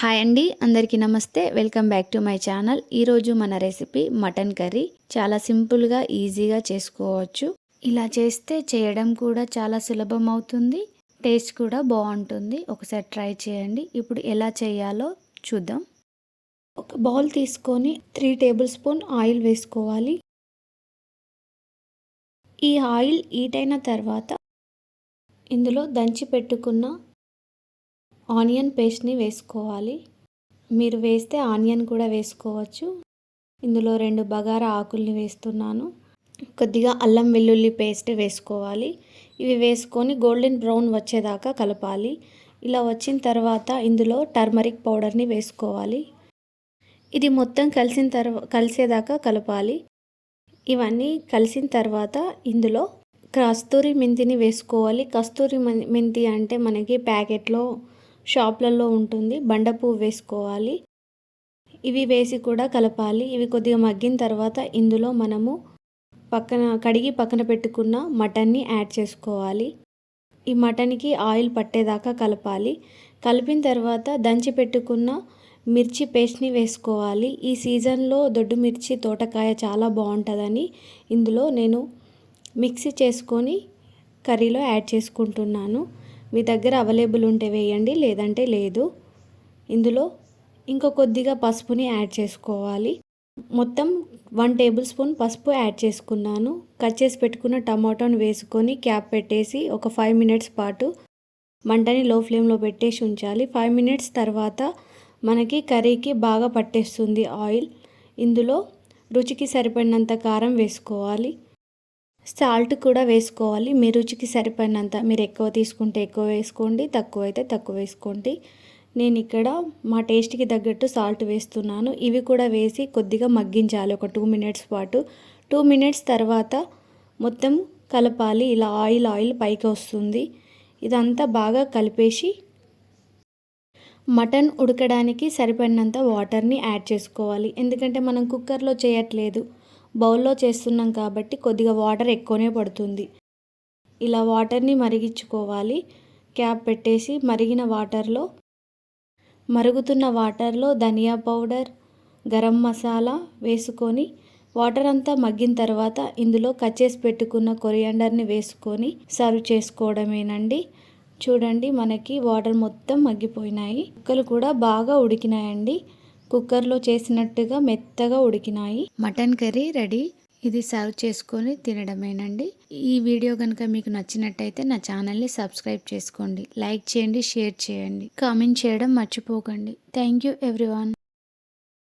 Hi అండి అందరికీ నమస్తే. Welcome back to my channel. ఈరోజు మన రెసిపీ మటన్ కర్రీ. చాలా సింపుల్గా ఈజీగా చేసుకోవచ్చు. ఇలా చేస్తే చేయడం కూడా చాలా సులభం అవుతుంది. టేస్ట్ కూడా బాగుంటుంది. ఒకసారి ట్రై చేయండి. ఇప్పుడు ఎలా చేయాలో చూద్దాం. ఒక బౌల్ తీసుకొని త్రీ టేబుల్ స్పూన్ ఆయిల్ వేసుకోవాలి. ఈ ఆయిల్ హీట్ అయిన తర్వాత ఇందులో దంచి పెట్టుకున్న ఆనియన్ పేస్ట్ని వేసుకోవాలి. మీరు వేస్తే ఆనియన్ కూడా వేసుకోవచ్చు. ఇందులో రెండు బగారా ఆకుల్ని వేస్తున్నాను. కొద్దిగా అల్లం వెల్లుల్లి పేస్ట్ వేసుకోవాలి. ఇవి వేసుకొని గోల్డెన్ బ్రౌన్ వచ్చేదాకా కలపాలి. ఇలా వచ్చిన తర్వాత ఇందులో టర్మరిక్ పౌడర్ని వేసుకోవాలి. ఇది మొత్తం కలిసిన తర్వా కలిసేదాకా కలపాలి. ఇవన్నీ కలిసిన తర్వాత ఇందులో కస్తూరి మెంతిని వేసుకోవాలి. కస్తూరి మెంతి అంటే మనకి ప్యాకెట్లో షాప్లలో ఉంటుంది. బండ పువ్వు వేసుకోవాలి. ఇవి వేసి కూడా కలపాలి. ఇవి కొద్దిగా మగ్గిన తర్వాత ఇందులో మనము పక్కన కడిగి పక్కన పెట్టుకున్న మటన్ని యాడ్ చేసుకోవాలి. ఈ మటన్కి ఆయిల్ పట్టేదాకా కలపాలి. కలిపిన తర్వాత దంచి పెట్టుకున్న మిర్చి పేస్ట్ని వేసుకోవాలి. ఈ సీజన్లో దొడ్డు మిర్చి తోటకాయ చాలా బాగుంటుందని ఇందులో నేను మిక్సీ చేసుకొని కర్రీలో యాడ్ చేసుకుంటున్నాను. మీ దగ్గర అవైలబుల్ ఉంటే వేయండి లేదంటే లేదు. ఇందులో ఇంకో కొద్దిగా పసుపుని యాడ్ చేసుకోవాలి. మొత్తం వన్ టేబుల్ స్పూన్ పసుపు యాడ్ చేసుకున్నాను. కట్ చేసి పెట్టుకున్న టమాటోని వేసుకొని క్యాప్ పెట్టేసి ఒక ఫైవ్ మినిట్స్ పాటు మంటని లో ఫ్లేమ్లో పెట్టేసి ఉంచాలి. ఫైవ్ మినిట్స్ తర్వాత మనకి కర్రీకి బాగా పట్టేస్తుంది ఆయిల్. ఇందులో రుచికి సరిపడినంత కారం వేసుకోవాలి. సాల్ట్ కూడా వేసుకోవాలి. మీ రుచికి సరిపడినంత మీరు ఎక్కువ తీసుకుంటే ఎక్కువ వేసుకోండి తక్కువ అయితే తక్కువ వేసుకోండి. నేను ఇక్కడ మా టేస్ట్కి తగ్గట్టు సాల్ట్ వేస్తున్నాను. ఇవి కూడా వేసి కొద్దిగా మగ్గించాలి. ఒక టూ మినిట్స్ పాటు. టూ మినిట్స్ తర్వాత మొత్తం కలపాలి. ఇలా ఆయిల్ ఆయిల్ పైకి వస్తుంది. ఇదంతా బాగా కలిపేసి మటన్ ఉడకడానికి సరిపడినంత వాటర్ని యాడ్ చేసుకోవాలి. ఎందుకంటే మనం కుక్కర్లో చేయట్లేదు. బౌల్లో చేస్తున్నాం కాబట్టి కొద్దిగా వాటర్ ఎక్కువనే పడుతుంది. ఇలా వాటర్ని మరిగించుకోవాలి. క్యాప్ పెట్టేసి మరిగిన వాటర్లో మరుగుతున్న వాటర్లో ధనియా పౌడర్ గరం మసాలా వేసుకొని వాటర్ అంతా మగ్గిన తర్వాత ఇందులో కట్ చేసి పెట్టుకున్న కొరియాండర్ని వేసుకొని సర్వ్ చేసుకోవడమేనండి. చూడండి మనకి వాటర్ మొత్తం మగ్గిపోయినాయి. ముక్కలు కూడా బాగా ఉడికినాయండి. కుక్కర్లో చేసినట్టుగా మెత్తగా ఉడికినాయి. Mutton curry ready. ఇది సర్వ్ చేసుకొని తినడమేనండి. ఈ వీడియో కనుక మీకు నచ్చినట్టయితే నా ఛానల్ని సబ్స్క్రైబ్ చేసుకోండి. లైక్ చేయండి షేర్ చేయండి. కామెంట్ చేయడం మర్చిపోకండి. Thank you everyone.